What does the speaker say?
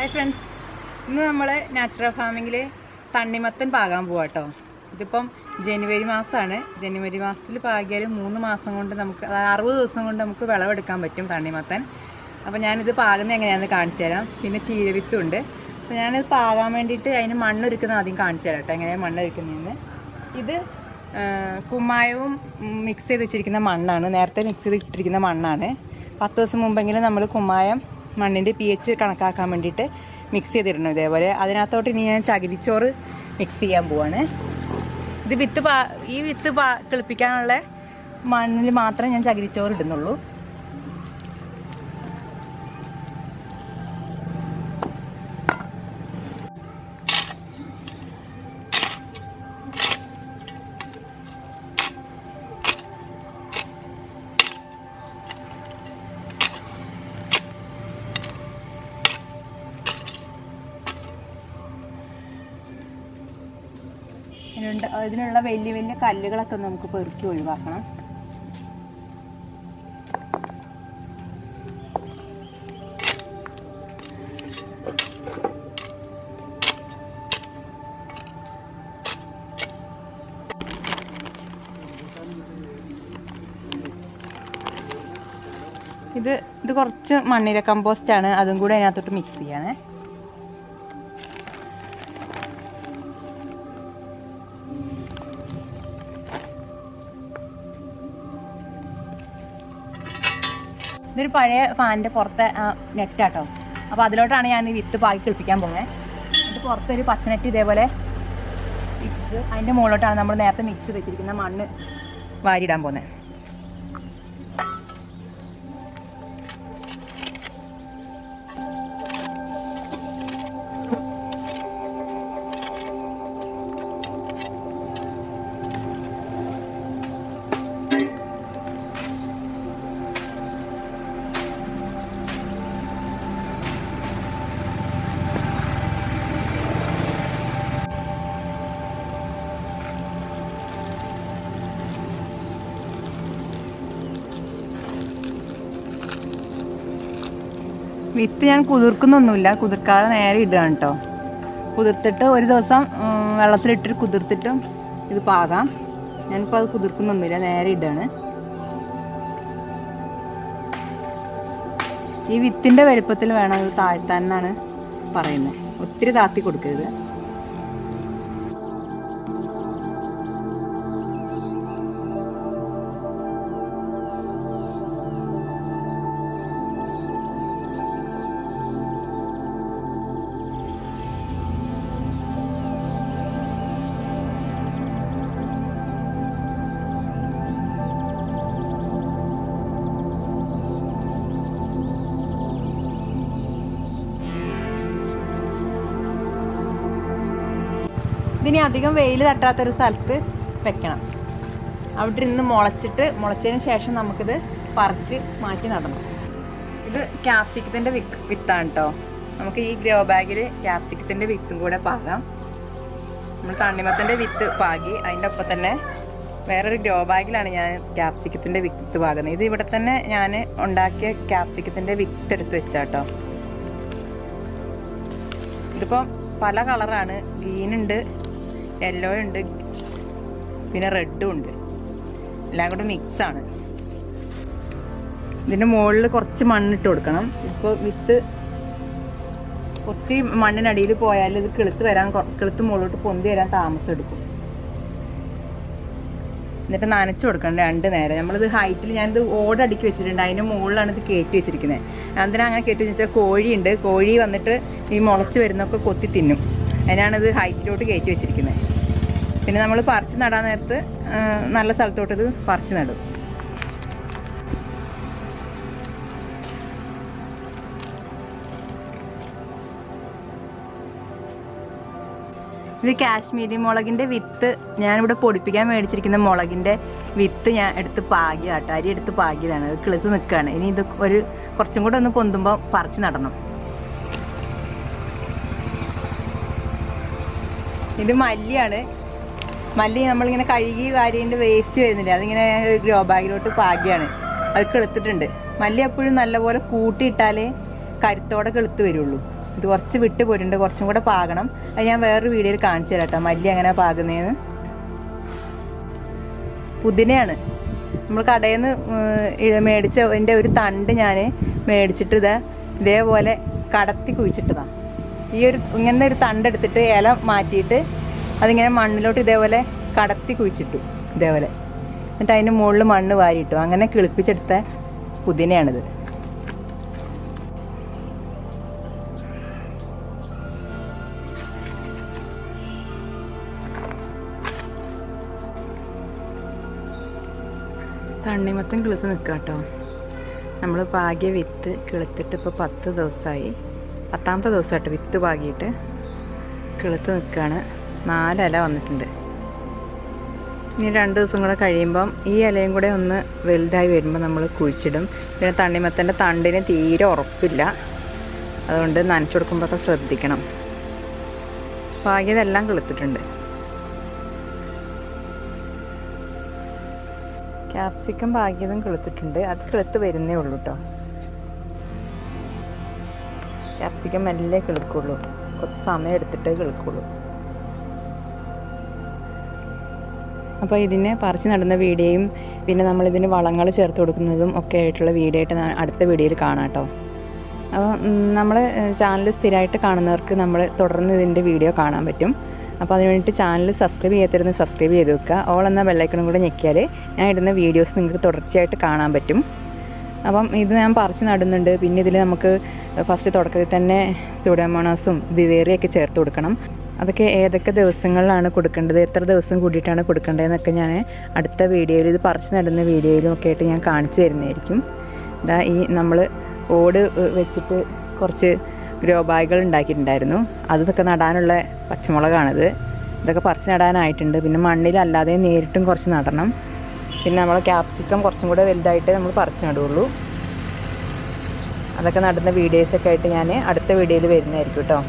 Hi friends ഇന്ന് നമ്മൾ natural ഫാമിങ്ങിൽ തണ്ണിമത്തൻ പാകാൻ പോവാ കേട്ടോ ഇതിപ്പം ജനുവരി മാസമാണ് ജനുവരി മാസത്തിൽ പാകിയാൽ മൂന്ന് മാസം കൊണ്ട് നമുക്ക് അറുപത് ദിവസം കൊണ്ട് നമുക്ക് വിളവെടുക്കാൻ പറ്റും തണ്ണിമത്തൻ. അപ്പോൾ ഞാനിത് പാകുന്നത് എങ്ങനെയാണെന്ന് കാണിച്ചു തരാം. പിന്നെ ചീരവിത്തുണ്ട് അപ്പോൾ ഞാനിത് പാകാൻ വേണ്ടിയിട്ട് അതിന് മണ്ണൊരുക്കുന്നത് ആദ്യം കാണിച്ചു തരാം കേട്ടോ എങ്ങനെയാണ് മണ്ണൊരുക്കുന്നതെന്ന്. ഇത് കുമ്മായവും മിക്സ് ചെയ്ത് വെച്ചിരിക്കുന്ന മണ്ണാണ്. നേരത്തെ മിക്സ് ചെയ്ത് ഇട്ടിരിക്കുന്ന മണ്ണാണ്. പത്ത് ദിവസം മുമ്പെങ്കിലും നമ്മൾ കുമ്മായം മണ്ണിന്റെ പി എച്ച് കണക്കാക്കാൻ വേണ്ടിയിട്ട് മിക്സ് ചെയ്തിടണം ഇതേപോലെ. അതിനകത്തോട്ട് ഇനി ഞാൻ ചകിരിച്ചോറ് മിക്സ് ചെയ്യാൻ പോവാണ്. ഇത് വിത്ത് പാ ഈ വിത്ത് പാ കിളിപ്പിക്കാനുള്ള മണ്ണിൽ മാത്രമേ ഞാൻ ചകിരിച്ചോറ് ഇടുന്നുള്ളൂ. ഇതിനുണ്ട് ഇതിനുള്ള വലിയ വലിയ കല്ലുകളൊക്കെ നമുക്ക് പെറുക്കി ഒഴിവാക്കണം. ഇത് ഇത് കുറച്ച് മണ്ണിര കമ്പോസ്റ്റ് ആണ് അതും കൂടെ അതിനകത്തോട്ട് മിക്സ് ചെയ്യണേ. ഇതൊരു പഴയ ഫാനിന്റെ പുറത്തെ നെറ്റാട്ടോ അപ്പോൾ അതിലോട്ടാണ് ഞാൻ ഈ വിത്ത് പാകി കിളിപ്പിക്കാൻ പോകുന്നത്. എന്നിട്ട് പുറത്തൊരു പച്ച നെറ്റ് ഇതേപോലെ ഇട്ട് അതിന്റെ മുകളിലോട്ടാണ് നമ്മൾ നേരത്തെ മിക്സ് വെച്ചിരിക്കുന്ന മണ്ണ് വാരിയിടാൻ പോകുന്നത്. വിത്ത് ഞാൻ കുതിർക്കുന്നൊന്നുമില്ല. കുതിർക്കാതെ നേരെ ഇടുകയാണ് കേട്ടോ കുതിർത്തിട്ട് ഒരു ദിവസം വെള്ളത്തിലിട്ടിട്ട് കുതിർത്തിട്ടും ഇത് പാകാം. ഞാനിപ്പോൾ അത് കുതിർക്കുന്നൊന്നുമില്ല നേരെ ഇടുകയാണ് ഈ വിത്തിന്റെ വലുപ്പത്തിൽ വേണം അത് താഴ്ത്താൻ എന്നാണ് പറയുന്നത്. ഒത്തിരി താത്തി കൊടുക്കരുത്. ഇതിനി അധികം വെയിൽ തട്ടാത്തൊരു സ്ഥലത്ത് വെക്കണം. അവിടെ ഇരുന്ന് മുളച്ചിട്ട് മുളച്ചതിന് ശേഷം നമുക്കിത് പറിച്ച് മാറ്റി നടണം ഇത് ക്യാപ്സിക്കത്തിന്റെ വിത്ത് വിത്താണ് കേട്ടോ നമുക്ക് ഈ ഗ്രോ ബാഗിൽ ക്യാപ്സിക്കത്തിന്റെ വിത്തും കൂടെ പാകാം. നമ്മൾ തണ്ണിമത്തന്റെ വിത്ത് പാകി. അതിന്റെ ഒപ്പം തന്നെ വേറൊരു ഗ്രോ ബാഗിലാണ് ഞാൻ ക്യാപ്സിക്കത്തിന്റെ വിത്ത് പാകുന്നത്. ഇത് ഇവിടെ തന്നെ ഞാൻ ഉണ്ടാക്കിയ ക്യാപ്സിക്കത്തിന്റെ വിത്ത് എടുത്ത് വെച്ചാട്ടോ ഇതിപ്പം പല കളറാണ്. ഗ്രീൻ ഉണ്ട് യെല്ലോ ഉണ്ട്. പിന്നെ റെഡും ഉണ്ട്. എല്ലാം കൂടെ മിക്സ് ആണ് ഇതിന്റെ മുകളിൽ കുറച്ച് മണ്ണിട്ട് കൊടുക്കണം. ഇപ്പോൾ വിത്ത് ഒത്തിരി മണ്ണിനടിയിൽ പോയാൽ ഇത് കിളുത്ത് വരാൻ കിളുത്ത് മുകളിലോട്ട് പൊന്തി വരാൻ താമസം എടുക്കും. എന്നിട്ട് നനച്ചു കൊടുക്കണം രണ്ട് നേരം. നമ്മളിത് ഹൈറ്റിൽ ഞാനിത് ഓടടുക്കി വെച്ചിട്ടുണ്ട്. അതിന്റെ മുകളിലാണ് ഇത് കയറ്റി വെച്ചിരിക്കുന്നത്. എന്തിനാ അങ്ങനെ കയറ്റി വെച്ചാൽ കോഴിയുണ്ട്. കോഴി വന്നിട്ട് ഈ മുളച്ച് വരുന്നൊക്കെ കൊത്തി തിന്നും. അതിനാണിത് ഹൈറ്റിലോട്ട് കയറ്റി വെച്ചിരിക്കുന്നത്. പിന്നെ നമ്മൾ പറിച്ച് നടാൻ നേരത്ത് നല്ല സ്ഥലത്തോട്ട് ഇത് പറിച്ച് നടും. ഇത് കാശ്മീരി മുളകിന്റെ വിത്ത് ഞാനിവിടെ പൊടിപ്പിക്കാൻ മേടിച്ചിരിക്കുന്ന മുളകിന്റെ വിത്ത് ഞാൻ എടുത്ത് പാകിയതാട്ടോ അരി എടുത്ത് പാകിയതാണ്. അത് കിളുത്ത് നിൽക്കുകയാണ്. ഇനി ഇത് ഒരു കുറച്ചും കൂടെ ഒന്ന് പൊന്തുമ്പോൾ പറിച്ച് നടണം. ഇത് മല്ലിയാണ്. മല്ലി നമ്മളിങ്ങനെ കഴുകി വാരിന്റെ വേസ്റ്റ് വരുന്നില്ല? അതിങ്ങനെ ഗ്രോ ബാഗിലോട്ട് പാകിയാണ്. അത് കെളുത്തിട്ടുണ്ട്. മല്ലി എപ്പോഴും നല്ലപോലെ കൂട്ടിയിട്ടാലേ കരുത്തോടെ കെളുത്ത് വരുള്ളൂ. ഇത് കുറച്ച് വിട്ട് പോയിട്ടുണ്ട്. കുറച്ചും കൂടെ പാകണം. അത് ഞാൻ വേറൊരു വീഡിയോയിൽ കാണിച്ചു തരാം കേട്ടോ. മല്ലി അങ്ങനെ പാകുന്നതെന്ന് പുതിനയാണ്. നമ്മൾ കടയിൽ നിന്ന് മേടിച്ച എന്റെ ഒരു തണ്ട് ഞാൻ മേടിച്ചിട്ട് ഇതാ ഇതേപോലെ കടത്തി കുഴിച്ചിട്ടതാണ് ഈ ഒരു ഇങ്ങനെ ഒരു തണ്ട് എടുത്തിട്ട് ഇല മാറ്റിയിട്ട് അതിങ്ങനെ മണ്ണിലോട്ട് ഇതേപോലെ കടത്തി കുഴിച്ചിട്ടു ഇതേപോലെ. എന്നിട്ട് അതിന്റെ മുകളിൽ മണ്ണ് വാരിയിട്ടു. അങ്ങനെ കിളിപ്പിച്ചെടുത്ത പുതിനയാണിത്. തണ്ണിമത്തം കിളുത്ത് നിൽക്കുക കേട്ടോ നമ്മൾ പാകിയ വിത്ത് കിളുത്തിട്ട് ഇപ്പോൾ പത്ത് ദിവസമായി പത്താമത്തെ ദിവസമായിട്ട് വിത്ത് പാകിയിട്ട് കിളുത്ത് നിൽക്കുകയാണ് നാലില വന്നിട്ടുണ്ട്. ഇനി രണ്ട് ദിവസം കൂടെ കഴിയുമ്പം ഈ ഇലയും കൂടെ ഒന്ന് വലുതായി വരുമ്പോൾ നമ്മൾ കുഴിച്ചിടും. പിന്നെ തണ്ണിമത്തന്റെ തണ്ടിന് തീരെ ഉറപ്പില്ല. അതുകൊണ്ട് നനച്ചു കൊടുക്കുമ്പോഴൊക്കെ ശ്രദ്ധിക്കണം. പാകിയതെല്ലാം കിളുത്തിട്ടുണ്ട്. ക്യാപ്സിക്കം പാകിയതും കിളുത്തിട്ടുണ്ട്. അത് കിളുത്ത് വരുന്നേ ഉള്ളൂ കേട്ടോ ക്യാപ്സിക്കം മെല്ലെ കിളുക്കുള്ളൂ. കുറച്ച് സമയം എടുത്തിട്ടേ കിളുക്കുള്ളൂ. അപ്പോൾ ഇതിനെ പറിച്ച് നടുന്ന വീഡിയോയും പിന്നെ നമ്മളിതിന് വളങ്ങൾ ചേർത്ത് കൊടുക്കുന്നതും ഒക്കെ ആയിട്ടുള്ള വീഡിയോ ആയിട്ട് അടുത്ത വീഡിയോയിൽ കാണാം കേട്ടോ. അപ്പോൾ നമ്മൾ ചാനൽ സ്ഥിരമായിട്ട് കാണുന്നവർക്ക് നമ്മൾ തുടർന്ന് ഇതിന്റെ വീഡിയോ കാണാൻ പറ്റും. അപ്പോൾ അതിന് വേണ്ടിയിട്ട് ചാനൽ സബ്സ്ക്രൈബ് ചെയ്യാത്തിരുന്ന് സബ്സ്ക്രൈബ് ചെയ്ത് വെക്കുക. ഓൾ എന്ന ബെല്ലൈക്കണും കൂടെ ഞെക്കിയാൽ ഞാൻ ഇടുന്ന വീഡിയോസ് നിങ്ങൾക്ക് തുടർച്ചയായിട്ട് കാണാൻ പറ്റും. അപ്പം ഇത് ഞാൻ പറിച്ച് നടുന്നുണ്ട്. പിന്നെ ഇതിൽ നമുക്ക് ഫസ്റ്റ് തുടക്കത്തിൽ തന്നെ സൂഡോമോണോസും വിവേറിയൊക്കെ ചേർത്ത് കൊടുക്കണം. അതൊക്കെ ഏതൊക്കെ ദിവസങ്ങളിലാണ് കൊടുക്കേണ്ടത്? എത്ര ദിവസം കൂടിയിട്ടാണ് കൊടുക്കേണ്ടതെന്നൊക്കെ ഞാൻ അടുത്ത വീഡിയോയിൽ ഇത് പറിച്ച് നടുന്ന വീഡിയോയിലും ഒക്കെ ആയിട്ട് ഞാൻ കാണിച്ചു തരുന്നതായിരിക്കും. ഇതാ ഈ നമ്മൾ ഓട് വെച്ചിട്ട് കുറച്ച് ഗ്രോ ബാഗുകൾ ഉണ്ടാക്കിയിട്ടുണ്ടായിരുന്നു. അതൊക്കെ നടാനുള്ള പച്ചമുളകാണിത്. ഇതൊക്കെ പറിച്ച് നടാനായിട്ടുണ്ട്. പിന്നെ മണ്ണിലല്ലാതെ നേരിട്ടും കുറച്ച് നടണം. പിന്നെ നമ്മൾ ക്യാപ്സിക്കം കുറച്ചും കൂടെ വലുതായിട്ട് നമ്മൾ പറിച്ച് നടുള്ളൂ. അതൊക്കെ നടുന്ന വീഡിയോസൊക്കെ ആയിട്ട് ഞാൻ അടുത്ത വീഡിയോയിൽ വരുന്നതായിരിക്കും കേട്ടോ.